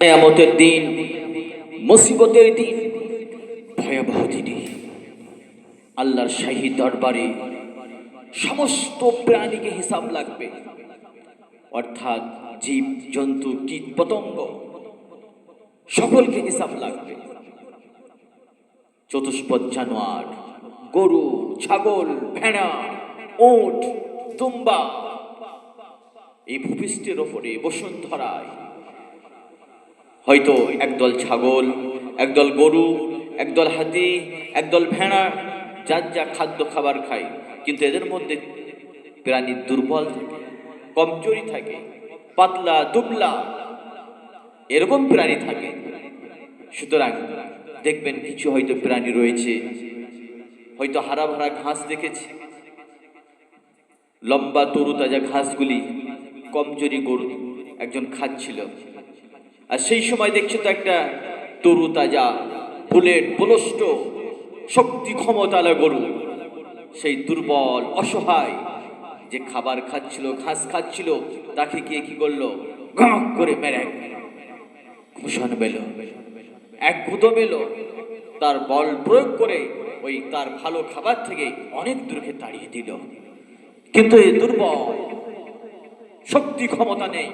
কেয়ামতের দিন, মুসিবতের দিন, ভয়াবহ দিনে আল্লাহর শাহী দরবারে সমস্ত প্রাণীকে হিসাব লাগবে। অর্থাৎ জীব, জন্তু, কীট, পতঙ্গ সকলকে হিসাব লাগবে। চতুষ্পদ জানোয়ার, গরু, ছাগল, ভেড়া ওট তুম্বা এই ভূপৃষ্ঠের ওপরে বসুন্ধরায় হয়তো একদল ছাগল, একদল গরু, একদল হাতি, একদল ভেড়া, যার যা খাদ্য খাবার খায়। কিন্তু এদের মধ্যে প্রাণী দুর্বল থাকে, কমজোরি থাকে, পাতলা, দুবলা, এরকম প্রাণী থাকে। সুতরাং দেখবেন কিছু হয়তো প্রাণী রয়েছে, হয়তো হারা ভরা ঘাস দেখেছে। লম্বা, তরু, তাজা ঘাসগুলি কমজোরি গরু একজন খাচ্ছিল। আর সেই সময় দেখছ তো একটা তরু তাজা বুলেট বলষ্ট শক্তি ক্ষমতালা গরু। সেই দুর্বল, অসহায়, যে খাবার খাচ্ছিল, ঘাস খাচ্ছিল, তাকে গিয়ে কি করল? করে মেরে। ঘোষণ পেল এক গুঁতো পেল তার বল প্রয়োগ করে ওই তার ভালো খাবার থেকে অনেক দূরকে তাড়িয়ে দিল। কিন্তু এই দুর্বল, শক্তি ক্ষমতা নেই।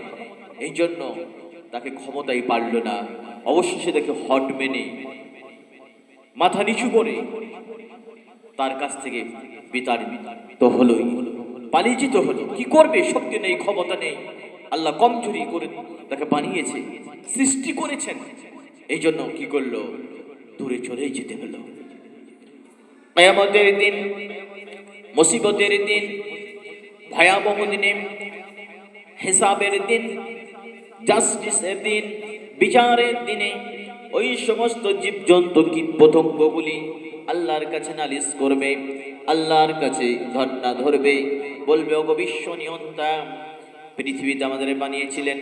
এই জন্য তাকে ক্ষমতাই পারল না। অবশেষে তাকে হট মেনে মাথা নিচু করে তার কাছ থেকে বিতাড়িত হলোই। যেতে হলো। কি করবে? শক্তি নেই, ক্ষমতা নেই। আল্লাহ কমজোরি করে তাকে বানিয়েছে, সৃষ্টি করেছেন। এই জন্য কি করল? দূরে চলেই যেতে হলো। কেয়ামতের দিন, মুসিবতের দিন, ভয়াবহ দিনে, হিসাবের দিন জাস্টিসের দিন, বিচারের দিনে ওই সমস্ত জীবজন্তু কীট পতঙ্গগুলি আল্লাহর কাছে নালিশ করবে, আল্লাহর কাছে ধর্ণা ধরবে, বলবে, ওগো বিশ্ব নিয়ন্তা পৃথিবীতে আমাদের বানিয়েছিলেন,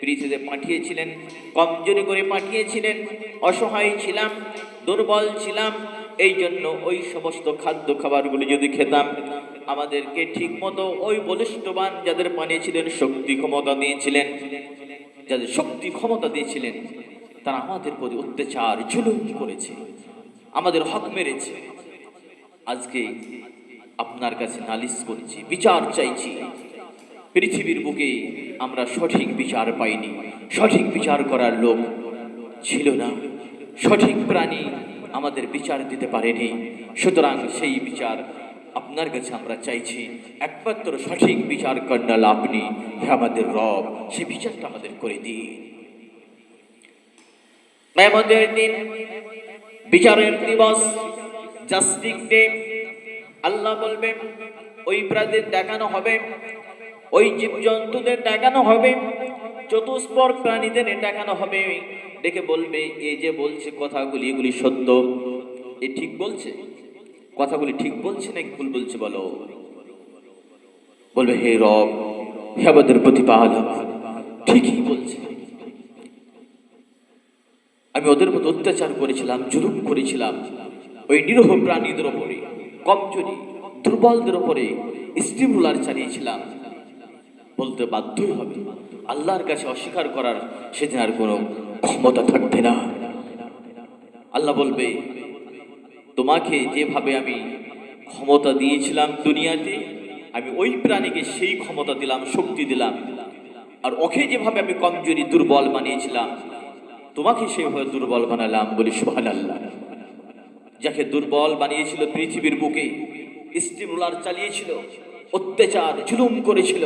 পৃথিবীতে পাঠিয়েছিলেন, কমজোরি করে পাঠিয়েছিলেন, অসহায় ছিলাম, দুর্বল ছিলাম এই জন্য ওই সমস্ত খাদ্য খাবারগুলি যদি খেতাম, আমাদেরকে ঠিক মতো ওই বলিষ্ঠবান যাদের বানিয়েছিলেন শক্তি ক্ষমতা দিয়েছিলেন যাদের শক্তি ক্ষমতা দিয়েছিলেন, তারা আমাদের প্রতি অত্যাচার, জুলুম করেছে। আমাদের হক মেরেছে। আজকে আপনার কাছে নালিশ করছি, বিচার চাইছি। পৃথিবীর বুকে আমরা সঠিক বিচার পাইনি। সঠিক বিচার করার লোক ছিল না। সঠিক প্রাণী আমাদের বিচার দিতে পারেনি। সুতরাং সেই বিচার আপনার কাছে আমরা চাইছি, একমাত্র সঠিক বিচার কর্নাল আপনি। হে আমাদের রব সে বিচারটা আমাদের করে দিন। দিন, বিচারের দিবস জাস্টিক ডে, আল্লাহ বলবেন, ওই প্রাণীদের দেখানো হবে, ওই জীবজন্তুদের দেখানো হবে চতুষ্পর প্রাণীদের দেখানো হবে। দেখে বলবে এই যে বলছে কথাগুলি, এগুলি সত্য। এ ঠিক বলছে? কথাগুলি ঠিক বলছে নাকি ভুল বলছে বলো? বলবে, হে রব, হে আমাদের প্রতিপালক, ঠিকই বলছে। আমি ওদের মতো অত্যাচার করেছিলাম, জুলুম করেছিলাম। ওই নিরহ প্রাণীদের ওপরে, কমজোরি, দুর্বলদের ওপরে স্টিমুলার চালিয়েছিলাম। বলতে বাধ্যই হবে, আল্লাহর কাছে অস্বীকার করার সেদিন আর কোনো ক্ষমতা থাকবে না। আল্লাহ বলবে তোমাকে যেভাবে আমি ক্ষমতা দিয়েছিলাম দুনিয়াতে, আমি ওই প্রাণীকে সেই ক্ষমতা দিলাম, শক্তি দিলাম। আর ওকে যেভাবে আমি কমজোরি, দুর্বল বানিয়েছিলাম, তোমাকে সেভাবে দুর্বল বানালাম বলি সুহান আল্লাহ যাকে দুর্বল বানিয়েছিল পৃথিবীর বুকে, স্টিমুলার চালিয়েছিল, অত্যাচার, জুলুম করেছিল,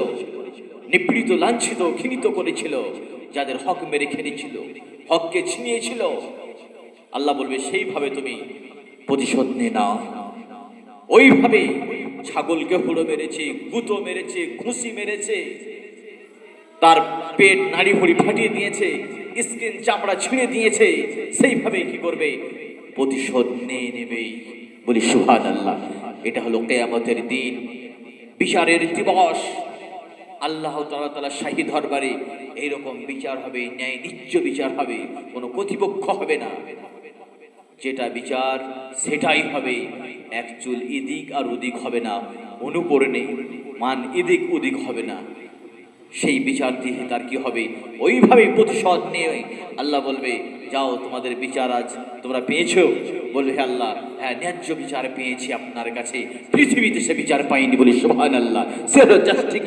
নিপীড়িত, লাঞ্ছিত, ঘৃণিত করেছিল, যাদের হক মেরে খেলেছিল হককে ছিনিয়েছিল। আল্লাহ বলবে, সেইভাবে তুমি প্রতিশোধ নে না। ওইভাবে ছাগলকে হুড়ো মেরেছে, গুঁতো মেরেছে, ঘুষি মেরেছে, তার পেট নাড়ি ভুড়ি ফাটিয়ে দিয়েছে, স্কিন চামড়া ছিঁড়ে দিয়েছে, সেইভাবে কি করবে? প্রতিশোধ নিয়ে নেবেই বলি সুহান আল্লাহ এটা হলো কেয়ামতের দিন। বিচারের দিবস। আল্লাহ তালা তালা শাহী দরবারে এইরকম বিচার হবে ন্যায় নিচ্চ বিচার হবে, কোনো প্রতিপক্ষ হবে না। যেটা বিচার, সেটাই হবে। এক এদিক আর ওদিক হবে না। অনুপরণে মান এদিক ওদিক হবে না। সেই বিচার দিয়ে তার কি হবে? ওইভাবে প্রতিশোধ নিয়ে আল্লাহ বলবে, যাও, তোমাদের বিচার আজ তোমরা পেয়েছ? বলবে আল্লাহ হ্যাঁ ন্যায্য বিচার পেয়েছি আপনার কাছে। পৃথিবীতে সে বিচার পাইনি বলে সোহান আল্লাহ সেটা জাস্টিক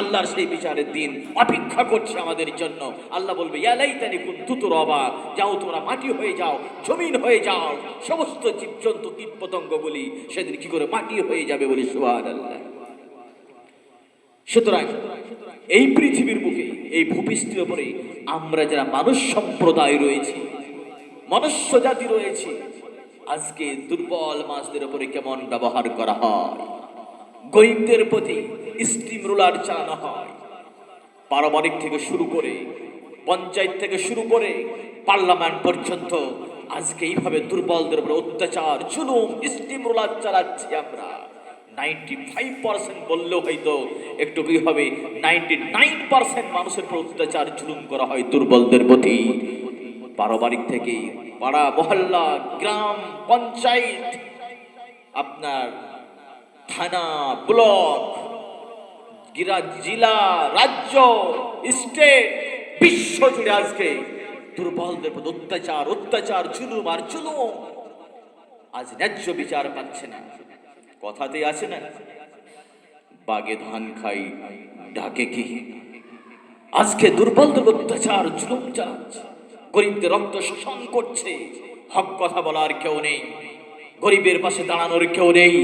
আল্লাহর সেই বিচারের দিন অপেক্ষা করছে আমাদের জন্য। আল্লাহ বলবে ইয়ালাই তানি কুন্তু রবা যাও, তোমরা মাটি হয়ে যাও, জমিন হয়ে যাও। সমস্ত জীবজন্তু কীট বলি সেদিন কি করে মাটি হয়ে যাবে বলে সোহান আল্লাহ সুতরাং এই পৃথিবীর বুকে, এই ভূপৃষ্ঠের উপরে আমরা যারা মানুষ সম্প্রদায় রয়েছি, মনুষ্য জাতি রয়েছে, আজকে দুর্বল মাছদের উপরে কেমন ব্যবহার করা হয়? গরিবদের প্রতি স্টিম রোলার চালানো হয়। পারমাণিক থেকে শুরু করে, পঞ্চায়েত থেকে শুরু করে পার্লামেন্ট পর্যন্ত আজকে এইভাবে দুর্বলদের উপরে অত্যাচার, জুলুম স্টিম রোলার চালাচ্ছি আমরা। নাইনটি ফাইভ পার্সেন্ট বললেও হয়তো একটু কি হবে? নাইনটি নাইন পার্সেন্ট মানুষের উপর অত্যাচার জুলুম করা হয় দুর্বলদের প্রতি। পারবারিক থেকে পাড়া, মহল্লা, গ্রাম, পঞ্চায়েত, আপনার থানা, ব্লক, গিরা, জেলা, রাজ্য, স্টেট, বিশ্ব জুড়ে আজকে দুর্বলদের প্রতি অত্যাচার অত্যাচার, জুলুম আর জুলুম। আজ ন্যায্য বিচার পাচ্ছে না। কথাতেই আছে না, বাগে ধান খাই, ডাকে কি? আজকে দুর্বলদের অত্যাচার জুলুম চালাচ্ছে, গরিবদের রক্ত শোষণ করছে, হক কথা বলার কেউ নেই, গরিবের পাশে দাঁড়ানোর কেউ নেই।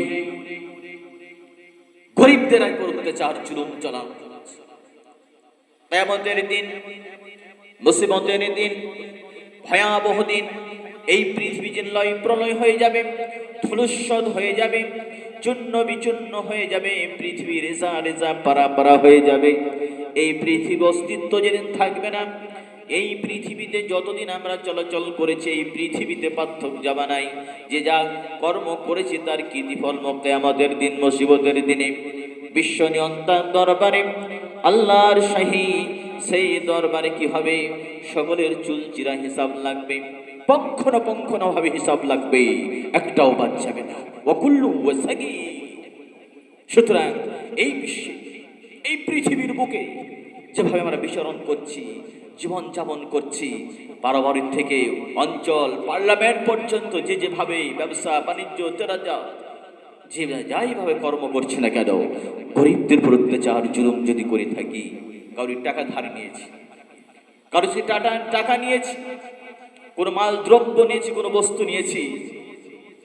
গরিবদের এক অত্যাচার, জুলুম চালানো কেয়ামতের দিন, মুসিবতের দিন, ভয়াবহ দিন, এই পৃথিবী যে লয় প্রলয় হয়ে যাবে, ধুলুস্বদ হয়ে যাবে চূর্ণ বিচূর্ণ হয়ে যাবে পৃথিবী রেজা রেজা পারা পারা হয়ে যাবে। এই পৃথিবী অস্তিত্ব যেদিন থাকবে না, এই পৃথিবীতে যতদিন আমরা চলাচল করেছি, এই পৃথিবীতে পার্থক্য যাবা নাই। যে যা কর্ম করেছি, তার কৃতিফল মক্কে আমাদের দিন, মুসিবতের দিনে, বিশ্ব নিয়ন্ত্রণ দরবারে, আল্লাহর শাহী সেই দরবারে কি হবে? সকলের চুল চিরা হিসাব লাগবে। পঙ্খন পঙ্খন ভাবে হিসাব লাগবে, একটাও বাদ যাবে না। ওকুল্লু ওয়াসাগি। সুতরাং এই বিশ্বে, এই পৃথিবীর বুকে যেভাবে আমরা বিচরণ করছি, জীবন যাপন করছি, পারবারিক থেকে অঞ্চল, পার্লামেন্ট পর্যন্ত যে যেভাবে ব্যবসা, বাণিজ্য তেরাজা যে যাইভাবে কর্ম করছে না কেন, গরিবদের উপর অত্যাচার জুলুম যদি করে থাকি, কারোর টাকা ধার নিয়েছি কারও সে টাকা টাকা নিয়েছি কোনো মাল দ্রব্য নিয়েছি, কোনো বস্তু নিয়েছি,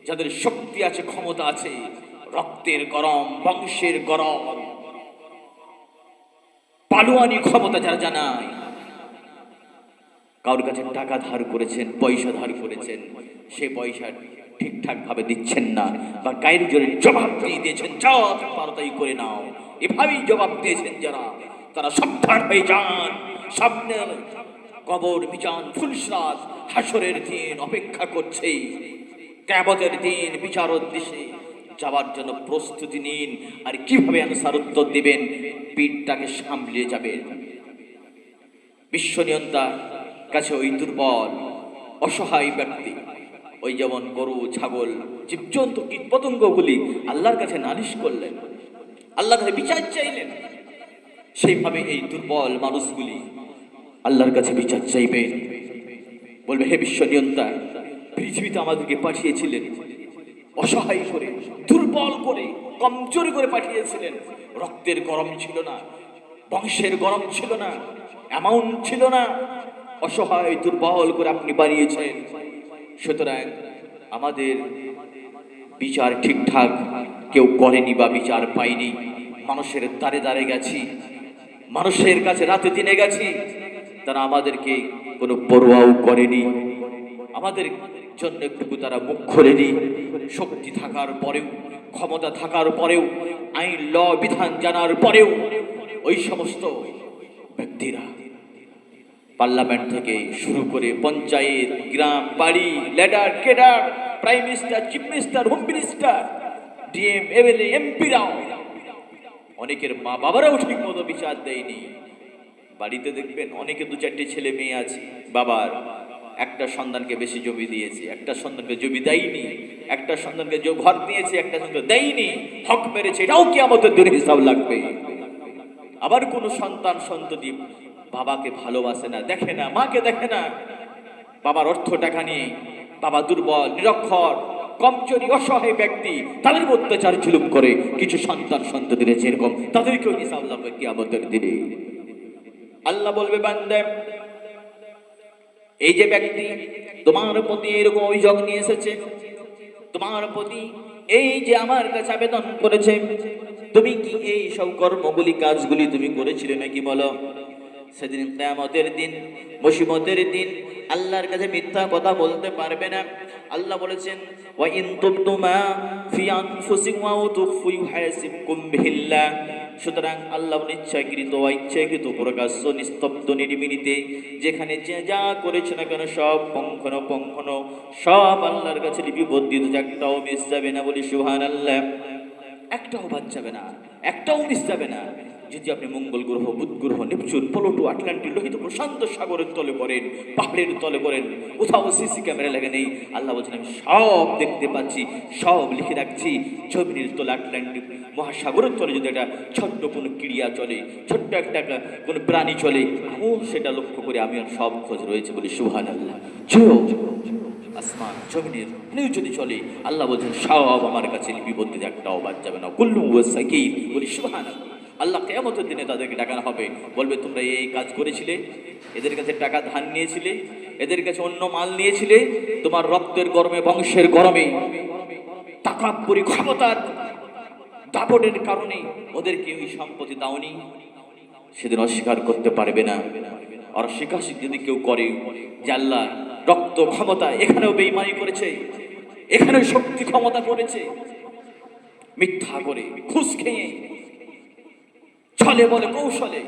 যাদের শক্তি আছে, ক্ষমতা আছে, রক্তের গরম, বংশের গরম, পালুয়ানি ক্ষমতা যারা জানায়, কারোর কাছে টাকা ধার করেছেন, পয়সা ধার করেছেন, সে পয়সা ঠিকঠাক ভাবে দিচ্ছেন না, বা গায়ের জোরে জবাব দিয়ে দিয়েছেন পারো করে নাও। এভাবেই জবাব দিয়েছেন যারা, তারা সাবধান হয়ে যান সামনের কবর বিচান ফুলসরাত হাসরের দিন অপেক্ষা করছে। ক্যাবতের দিন বিচার উদ্দেশ্যে যাওয়ার জন্য প্রস্তুতি নিন আর কীভাবে আনসার উত্তর দিবেন পিঠটাকে সামলিয়ে যাবেন। বিশ্বনিয়ন্তার কাছে ওই দুর্বল, অসহায় ব্যক্তি, ওই যেমন গরু, ছাগল, জীবজন্তু, কীটপতঙ্গগুলি আল্লাহর কাছে নালিশ করলেন। আল্লাহর কাছে বিচার চাইলেন। সেইভাবে এই দুর্বল মানুষগুলি আল্লাহর কাছে বিচার চাইবেন বলবে, হে বিশ্ব নিয়ন্তা পৃথিবীতে আমাদেরকে পাঠিয়েছিলেন। অসহায় করে, দুর্বল করে, কমজোরি করে পাঠিয়েছিলেন। রক্তের গরম ছিল না, বংশের গরম ছিল না অ্যামাউন্ট ছিল না। অসহায়, দুর্বল করে আপনি বানিয়েছেন। সুতরাং আমাদের বিচার ঠিকঠাক, কেউ করেনি বা বিচার পাইনি। মানুষের দ্বারে দ্বারে গেছি, মানুষের কাছে রাতে দিনে গেছি। তারা আমাদেরকে কোনো পরোয়াও করেনি। আমাদের জন্য একটুকু তারা মুখ খোলেনি শক্তি থাকার পরেও, ক্ষমতা থাকার পরেও, আইন, ল, বিধান জানার পরেও ওই সমস্ত ব্যক্তিরা পার্লামেন্ট থেকে শুরু করে পঞ্চায়েত, গ্রাম, বাড়ি, leader, cadre, prime minister, chief minister, home minister, DM, MLA, এমপিরাও অনেকের মা বাবারাও ঠিক মতো বিচার দেয়নি। বাড়িতে দেখবেন অনেকে দু চারটে ছেলে মেয়ে আছে, বাবার। একটা সন্তানকে বেশি জমি দিয়েছে, একটা সন্তানকে জমি দেয়নি, একটা সন্তানকে ঘর দিয়েছে, একটা সন্তান দেয়নি, হক মেরেছে, এটাও কি আমাদের দিনে হিসাব লাগবে। আবার কোনো সন্তান সন্ততি বাবাকে ভালোবাসে না, দেখে না, মাকে দেখে না। বাবার অর্থ টাকা নিয়ে বাবা দুর্বল, নিরক্ষর, কমজোরি, অসহায় ব্যক্তি, তাদের অত্যাচার জুলুম করে কিছু সন্তান সন্ততি রয়েছে এরকম তাদেরকেও হিসাব লাগবে কি আমাদের দিনে। আল্লাহ বলবে, বান্দে, এই যে ব্যক্তি তোমার প্রতি এরকম অভিযোগ নিয়ে এসেছে, তোমার প্রতি এই যে আমার কাছে আবেদন করেছে, তুমি কি এই সব কর্মগুলি, কাজগুলি তুমি করেছিলে নাকি বলো? সেদিন কেয়ামতের দিন, মুসিবতের দিন আল্লাহর কাছে মিথ্যা কথা বলতে পারবে না। আল্লাহ বলেছেন, ওয়া ইন তুবতুমা ফি আনফুসিকুম ওয়া তুখফু ইউহাসিবকুম বিহিল্লাহ। সুতরাং আল্লাহ ইচ্ছাকৃত অইচ্ছাকৃত প্রকাশ্য নিস্তব্ধ নিরিবিলিতে যেখানে যে যা করেছে না কেন সব পঙ্খন পঙ্খন, সব আল্লাহর কাছে লিপিবদ্ধিত, একটাও মিস যাবে না বলি সুহান আল্লাহ একটাও বাদ যাবে না, একটাও মিস যাবে না। যদি আপনি মঙ্গল গ্রহ, বুধ গ্রহ, নেপচুন, পলটু, আটলান্টিক, লোহিত, প্রশান্ত সাগরের তলে পড়েন, পাহাড়ের তলে পড়েন, কোথাও সিসি ক্যামেরা লাগে নেই, আল্লাহ বলছেন, আমি সব দেখতে পাচ্ছি, সব লিখে রাখছি, জমিনের তলে আটলান্টিক মহাসাগরের তলে যদি একটা ছোট্ট কোনো ক্রিয়া চলে, ছোট্ট একটা কোনো প্রাণী চলে ও সেটা লক্ষ্য করে আমি সব খোঁজ রয়েছে বলে সুহান আল্লাহ যেও, আসমান, জমিনের আপনিও যদি চলে, আল্লাহ বলছেন, সব আমার কাছে লিপিবদ্ধ একটাও বাদ যাবে না। কুল্লু সাকির বলি সুহান আল্লাহ কেমতের দিনে তাদেরকে ডাকানো হবে। বলবে, তোমরা এই কাজ করেছিলে? এদের কাছে টাকা ধান নিয়েছিলে? এদের কাছে অন্য মাল নিয়েছিলে? তোমার রক্তের গরমে, বংশের গরমে, তাকাব্বরি ক্ষমতার দাপটের কারণে ওদেরকে ওই সম্পত্তি দাওনি। সেদিন অস্বীকার করতে পারবে না। আর স্বীকার যদি কেউ করে, যে আল্লাহ রক্ত ক্ষমতা এখানেও বেইমানি করেছে, এখানেও শক্তি ক্ষমতা করেছে, মিথ্যা করে ঘুষ খেয়ে ছলে বলে কৌশলে।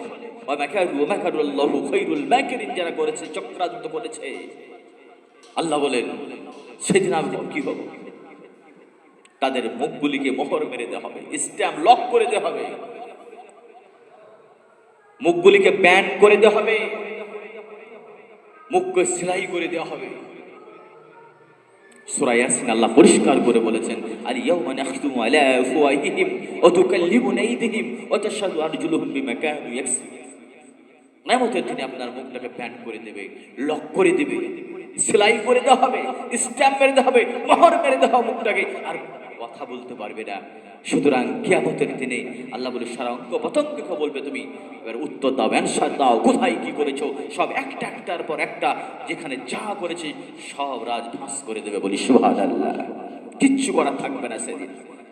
যারা করেছে, চক্রান্ত করেছে। আল্লাহ বলেন, সেদিন আমি কি হব? তাদের মুখগুলিকে মোহর মেরে দেওয়া হবে, স্ট্যাম্প লক করে দেওয়া হবে। মুখগুলিকে ব্যান করে দেওয়া হবে। মুখকে সেলাই করে দেওয়া হবে। আর আপনার মুখটাকে করে দেবে, লক করে দেবে, সেলাই করে দেওয়া হবে, স্ট্যাম্প মেরে দেওয়া হবে মেরে দেওয়া মুখটাকে। আর কথা বলতে পারবে না। সুতরাং কিয়ামতের দিনে আল্লাহ বলে, সারা অঙ্ক পতঙ্গকে বলবে তুমি। এবার উত্তর দাও অ্যান্সার দাও, কোথায় কি করেছ? সব একটা একটার পর একটা, যেখানে যা করেছে, সব রাজ ভাস করে দেবে বলি সুহাদ আল্লাহ কিচ্ছু করার থাকবে না সেদিন।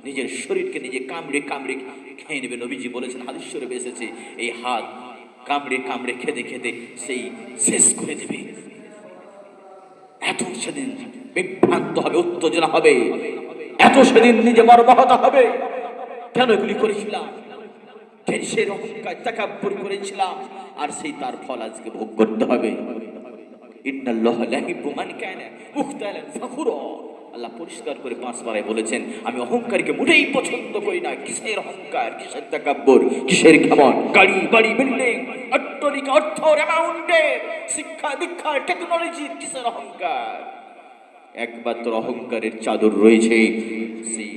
নিজের শরীরকে নিজে কামড়ে কামড়ে খেয়ে নেবে। নবীজি বলেছেন, হাদিস এসেছে, এই হাত কামড়ে কামড়ে খেতে খেতে সেই শেষ করে দেবে। এত সেদিন বিভ্রান্ত হবে, উত্তেজনা হবে। এত সেদিন নিজে মর্মাহত হবে। কেন এগুলি করেছিলাম? সেই করেছিলাম, আর সেই তার ফল আজকে ভোগ করতে হবে। ইন্নাল্লাহ লাহিব্বু মান কানা মুখতালান আল্লাহ পরিষ্কার করে পাঁচ বারায় বলেছেন, আমি অহংকারীকে মোটেই পছন্দ করি না। কিসের অহংকার? কিসের তাকাব্বর? কিসের কেমন গাড়ি, বাড়ি, বিল্ডিং অট্টরিকা অর্থ অ্যামাউন্টের শিক্ষা দীক্ষা টেকনোলজি কিসের অহংকার? একমাত্র অহংকারের চাদর রয়েছে সেই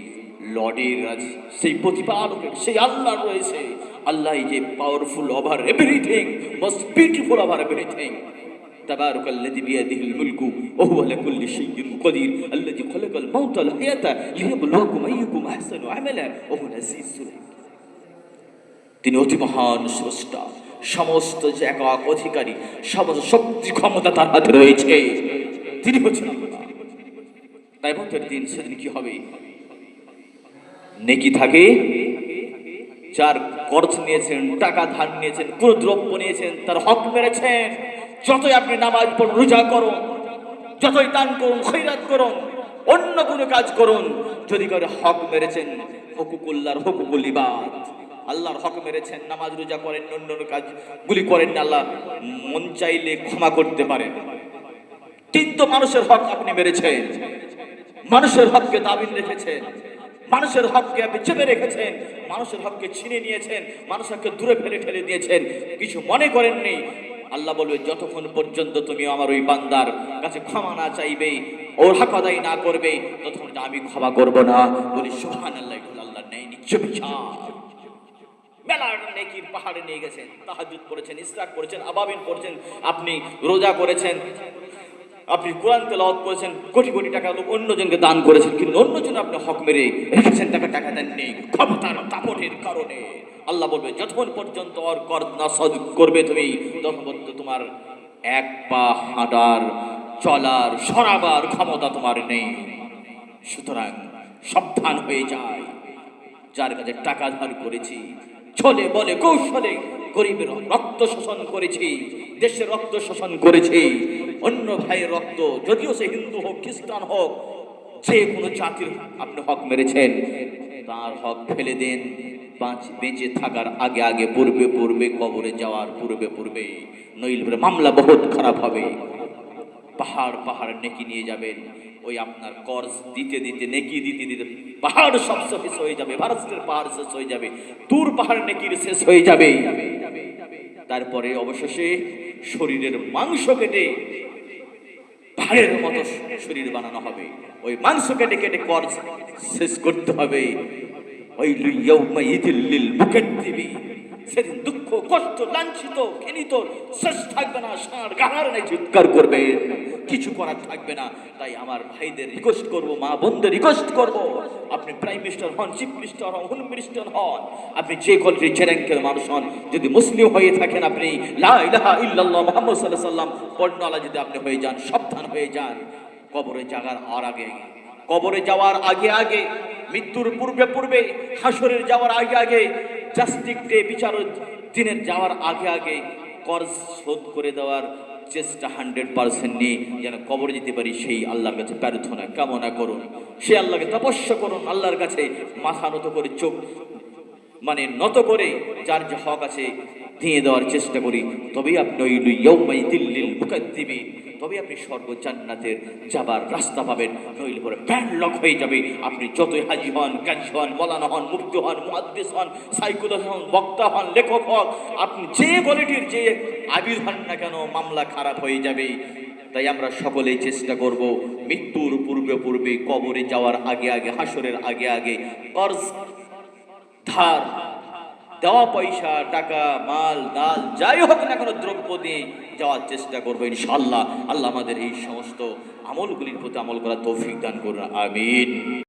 লর্ডের রাজ- সেই প্রতিপালকের সেই আল্লাহ রয়েছে আল্লাহ যে powerful over everything most beautiful over everything تبارك الذي بيده الملك وهو على كل شيء قدير الذي خلق الموت والحياة ليبلوكم أيكم أحسن عملا وهو العزيز الحكيم তিনি অতি মহান স্রষ্টা সমস্ত যে একক অধিকারী সমস্ত শক্তি ক্ষমতা তার হাতে রয়েছে তিনি হচ্ছেন আল্লাহ। তাই মতের দিন সেদিন কি হবে? নেকি থাকে? যার খরচ নিয়েছেন, টাকা ধার নিয়েছেন, কোন দ্রব্য নিয়েছেন, তার হক মেরেছেন। যতই আপনি নামাজ পড়ুন, রোজা করুন, যতই দান করুন, খৈরাত করুন, অন্য কোনো কাজ করুন, যদি করে হক মেরেছেন, হকুকুল্লার হকুকুল আল্লাহর হক মেরেছেন, নামাজ, রোজা করেন, অন্য অন্য কাজগুলি করেন, আল্লাহ মন চাইলে ক্ষমা করতে পারেন। কিন্তু মানুষের হক আপনি মেরেছেন। মানুষের হককে দাবিন রেখেছেন মানুষের হককে আপনি চেপে রেখেছেন মানুষের হককে ছিনে নিয়েছেন, মানুষের হককে দূরে ফেলে ঠেলে দিয়েছেন। কিছু মনে করেননি? আল্লাহ বলবে, যতক্ষণ পর্যন্ত তুমি আমার ওই বান্দার কাছে ক্ষমা না চাইবে, ওর হক আদায় না করবে, ততক্ষণ আমি ক্ষমা করব না। বলি সোহান আল্লাহ আল্লাহ নেই বিচার। মেলার নেকির পাহাড়ে নিয়ে গেছেন তাহাজুদ করেছেন ইসরাক করেছেন আবাবিন করেছেন আপনি রোজা করেছেন। আপনি কোরআন তেলাওয়াত করেছেন, কোটি কোটি টাকা লোক অন্যজনকে দান করেছেন, কিন্তু অন্যজন আপনি হক মেরে রেখেছেন টাকা টাকা দেননি। ক্ষমতার দাপটের কারণে। আল্লাহ বলবে, যতক্ষণ পর্যন্ত ওর কর না সদ করবে তুমি তখন পর্যন্ত তোমার এক পা হাঁটার, চলার, সরাবার ক্ষমতা তোমার নেই। সুতরাং সাবধান হয়ে যায়। যার কাছে টাকা ধার করেছি, ছলে বলে কৌশলে গরিবের রক্ত শোষণ করেছি দেশের রক্ত শোষণ করেছি, অন্য ভাইয়ের রক্ত, যদিও সে হিন্দু হোক, খ্রিস্টান হোক, যে কোনো জাতির আপনি হক মেরেছেন। তার হক ফেলে দেন, বাঁচ- বেঁচে থাকার আগে আগে, পূর্বে পূর্বে, কবরে যাওয়ার পূর্বে পূর্বে। নইলে মামলা বহুত খারাপ হবে। পাহাড় পাহাড় নেকি নিয়ে যাবেন। ওই আপনার কর্জ দিতে দিতে, নেকি দিতে দিতে, পাহাড় সব শেষ হয়ে যাবে, ভারতের পাহাড় শেষ হয়ে যাবে, দূর পাহাড় নেকির শেষ হয়ে যাবে। তারপরে অবশেষে শরীরের মাংস কেটে পাহাড়ের মতো শরীর বানানো হবে। ওই মাংস কেটে কেটে কর শেষ করতে হবে। ওই লুইয়াউমা ইদিল্লিল মুকাদ্দিবি সেদিন দুঃখ, কষ্ট, লাঞ্ছিত, ঘৃণিত শেষ থাকবে না, ষাঁড় গাহার নাই চিৎকার করবে। কিছু করার থাকবে না। তাই আমার ভাইদের রিকোয়েস্ট করব, মা বোনদের রিকোয়েস্ট করব। আপনি প্রাইম মিনিস্টার হন চিফ মিনিস্টার হন হোম মিনিস্টার হন। আপনি যে কোয়ালিটির যে র্যাঙ্কের মানুষ হন, যদি মুসলিম হয়ে থাকেন আপনি, লা ইলাহা ইল্লাল্লাহ মুহাম্মদ সাল্লাল্লাহু আলাইহি সাল্লাম পর্ণালা যদি আপনি হয়ে যান, সাবধান হয়ে যান। কবরে জাগার আর আগে, কবরে যাওয়ার আগে আগে, মৃত্যুর পূর্বে পূর্বে হাসরের যাওয়ার আগে আগে জাস্টিক ডে বিচার দিনের যাওয়ার আগে আগে কর্জ শোধ করে দেওয়ার চেষ্টা হান্ড্রেড পার্সেন্ট নিয়ে যেন কবরে যেতে পারি, সেই আল্লাহর কাছে প্রার্থনা। কামনা করুন। সে আল্লাহকে তপস্যা করুন, আল্লাহর কাছে মাথা নত করে চোখ মানে নত করে যার যে হক আছে দিয়ে দেওয়ার চেষ্টা করি, তবেই আপনি ওই ইয়ৌমাই দিল্লিল মুকাদ্দিবিন তবে আপনি স্বর্গ যাবার রাস্তা পাবেন, নইলে পরে ব্যানলক হয়ে যাবে। আপনি যতই হাজি হন, কাজী হন, মলানা হন মুক্তি হন, মুহাদ্দিস হন সাইকুলার হন, বক্তা হন, লেখক হন, আপনি যে কোয়ালিটির যে আবির হন না কেন, মামলা খারাপ হয়ে যাবে। তাই আমরা সকলেই চেষ্টা করব মৃত্যুর পূর্বে পূর্বে কবরে যাওয়ার আগে আগে হাসরের আগে আগে কর্জ ধার দেওয়া পয়সা, টাকা, মাল, দাল, যাই হোক না কোনো দ্রব্য দিয়ে যাওয়ার চেষ্টা করব ইনশাল্লাহ আল্লাহ আমাদের এই সমস্ত আমলগুলির প্রতি আমল করা তৌফিক দান করুন। আমিন।